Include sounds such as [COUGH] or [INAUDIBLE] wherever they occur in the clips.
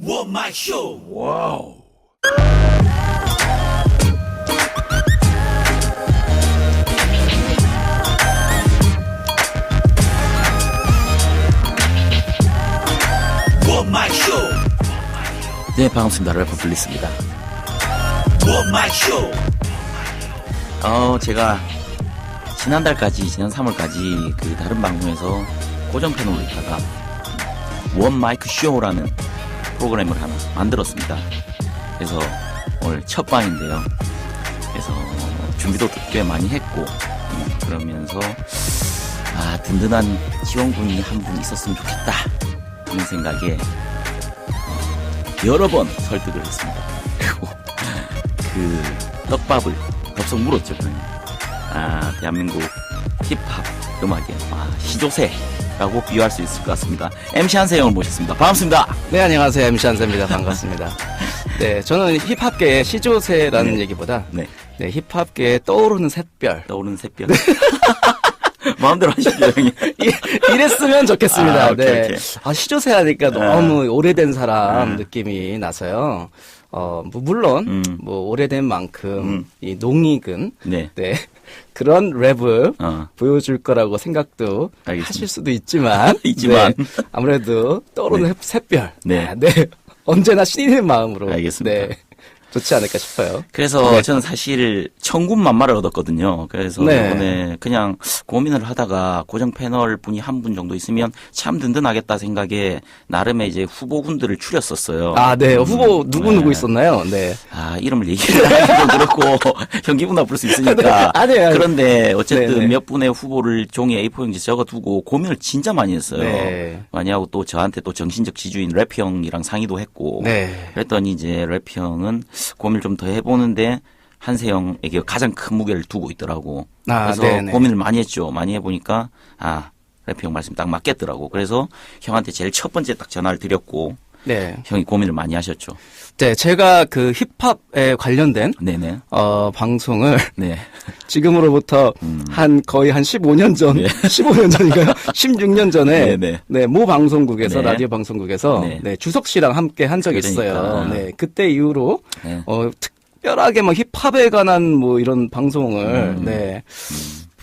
One Mic Show. 네, 반갑습니다. 래퍼 블리스입니다. Show. 어, 제가 지난달까지, 지난 3월까지 그 다른 방송에서 고정 패널로 있다가 원 마이크 쇼라는 프로그램을 하나 만들었습니다. 그래서 오늘 첫 방인데요. 그래서 준비도 꽤 많이 했고, 음, 그러면서 아, 든든한 지원군이 한 분 있었으면 좋겠다. 하는 생각에 어, 여러 번 설득을 했습니다. 그리고 그 떡밥을 덥석 물었죠. 아, 대한민국 힙합 음악의 아, 시조세라고 비유할 수 있을 것 같습니다. MC 한세영을 모셨습니다. 반갑습니다. 네, 안녕하세요. MC 한세입니다. 반갑습니다. [LAUGHS] 네, 저는 힙합계의 시조세라는 네. 얘기보다 네, 네, 힙합계에 떠오르는 샛별. 떠오르는 새벽. [LAUGHS] 마음대로 하시죠, 형님. [LAUGHS] 이- 이랬으면 좋겠습니다. 아, 오케이, 네. 오케이. 아, 시조세 하니까 너무 오래된 사람 느낌이 나서요. 어, 뭐 물론, 음. 뭐, 오래된 만큼, 음. 이 농익은, 네. [LAUGHS] 네. 그런 랩을 어. 보여줄 거라고 생각도 알겠습니다. 하실 수도 있지만, [LAUGHS] 있지만. 네. 아무래도 떠오르는 네. 샛별. 네. 아, 네. [LAUGHS] 언제나 신인의 마음으로. 알겠습니다. 네. 좋지 않을까 싶어요. 그래서 네. 저는 사실 천군만마를 얻었거든요. 그래서 네. 이번에 그냥 고민을 하다가 고정 패널 분이 한 분 정도 있으면 참 든든하겠다 생각에 나름의 이제 후보군들을 추렸었어요. 아, 네. 후보 음, 누구 누구 네. 있었나요? 네. 아, 이름을 얘기를 하기도 그렇고, 형 기분 나쁠 수 있으니까. 네, 아니에요, 아니에요. 그런데 어쨌든 네, 네. 몇 분의 후보를 종이에 A4용지 적어두고 고민을 진짜 많이 했어요. 네. 많이 하고 또 저한테 또 정신적 지주인 래피 형이랑 상의도 했고. 네. 그랬더니 이제 래피 형은 고민을 좀 더 해보는데 한세형에게 가장 큰 무게를 두고 있더라고. 아, 그래서 네네. 고민을 많이 했죠. 많이 해보니까, 아, 래피 형 말씀 딱 맞겠더라고. 그래서 형한테 제일 첫 번째 딱 전화를 드렸고, 네. 형이 고민을 많이 하셨죠. 네, 제가 그 힙합에 관련된 네네. 어, 방송을 네. [LAUGHS] 지금으로부터 한 거의 한 15년 전, 네. [LAUGHS] 15년 전인가요? [LAUGHS] 16년 전에 네네. 네, 모 방송국에서 네. 라디오 방송국에서 네. 네, 주석 씨랑 함께 한 적이 그러니까. 있어요. 네, 그때 이후로 네. 어, 특별하게 뭐 힙합에 관한 뭐 이런 방송을 음. 네.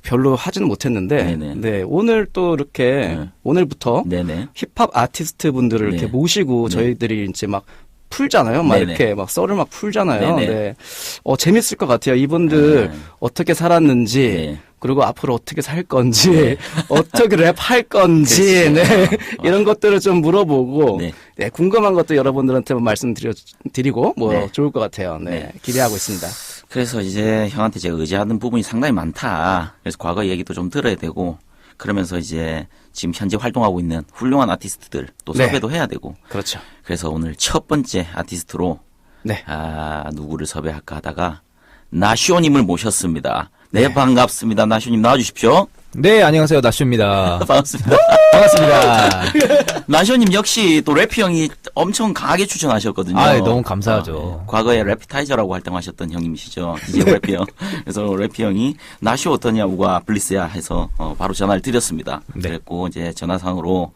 별로 하지는 못했는데 네네. 네, 오늘 또 이렇게 네. 오늘부터 네네. 힙합 아티스트 분들을 네. 이렇게 모시고 네. 저희들이 이제 막 풀잖아요. 막 네네. 이렇게 막 썰을 막 풀잖아요. 네네. 네. 어, 재밌을 것 같아요. 이분들 네. 어떻게 살았는지, 네. 그리고 앞으로 어떻게 살 건지, [LAUGHS] 어떻게 랩할 건지. 네. [LAUGHS] 이런 것들을 좀 물어보고, 네. 네. 궁금한 것도 여러분들한테 말씀드리고, 뭐, 네. 좋을 것 같아요. 네. 네. 기대하고 있습니다. 그래서 이제 형한테 제가 의지하는 부분이 상당히 많다. 그래서 과거 얘기도 좀 들어야 되고, 그러면서 이제 지금 현재 활동하고 있는 훌륭한 아티스트들 또 네. 섭외도 해야 되고, 그렇죠. 그래서 오늘 첫 번째 아티스트로 네. 아 누구를 섭외할까 하다가 나쇼님을 모셨습니다. 네, 반갑습니다. 나쇼님 나와주십시오. 네, 안녕하세요. 나슈입니다. [LAUGHS] 반갑습니다. 반갑습니다. [LAUGHS] 나쇼님 역시 또 래피 형이 엄청 강하게 추천하셨거든요. 아, 너무 감사하죠. 아, 네. 과거에 래피타이저라고 활동하셨던 형님이시죠. DJ 래피 형. 그래서 래피 형이 나쇼 어떠냐 우가 블리스야 해서 어, 바로 전화를 드렸습니다. 네. 그랬고 이제 전화상으로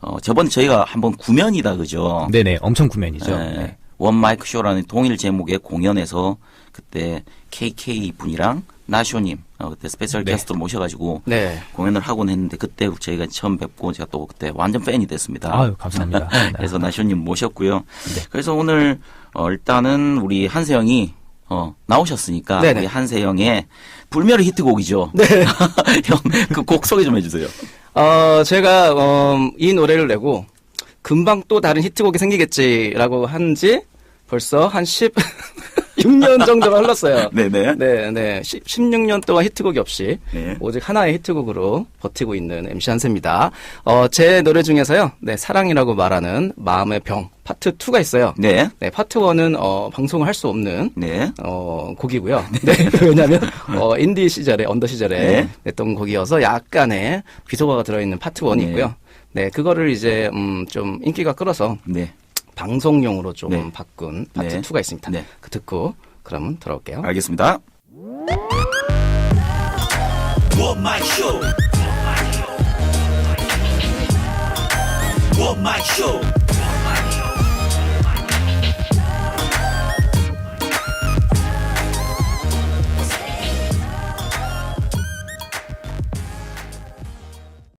어, 저번 저희가 한번 구면이다 그죠? 네네, 엄청 구면이죠. 네. 네. 원 마이크 쇼라는 동일 제목의 공연에서 그때 KK 분이랑 나쇼님 어, 그때 스페셜 네. 게스트로 모셔가지고 네. 공연을 하곤 했는데 그때 저희가 처음 뵙고 제가 또 그때 완전 팬이 됐습니다. 아유, 감사합니다. 네. [LAUGHS] 그래서 나쇼님 모셨고요. 그래서 오늘 어, 일단은 우리 한세영이 어, 나오셨으니까 네네. 우리 한세영의 불멸의 히트곡이죠. 네. [LAUGHS] 형 그 곡 소개 좀 해주세요. 어, 제가, 어, 이 노래를 내고, 금방 또 다른 히트곡이 생기겠지라고 한지 벌써 한 10, 6년 정도가 흘렀어요. [LAUGHS] 네네. 네, 네. 10, 16년 동안 히트곡이 없이 네. 오직 하나의 히트곡으로 버티고 있는 MC 한세입니다. 어, 제 노래 중에서요. 네, 사랑이라고 말하는 마음의 병 파트 2가 있어요. 네. 네, 파트 1은 어, 방송을 할 수 없는 네. 어, 곡이고요. [LAUGHS] 네. 왜냐면, 어, 인디 시절에, 언더 시절에 네. 냈던 곡이어서 약간의 비속어가 들어 있는 파트 1이 네. 있고요. 네, 그거를 이제, 음, 좀 인기가 끌어서 네. 방송용으로 좀 네. 바꾼 파트 네. 2가 있습니다. 네. 그 듣고, 그러면 돌아올게요. 알겠습니다. Show.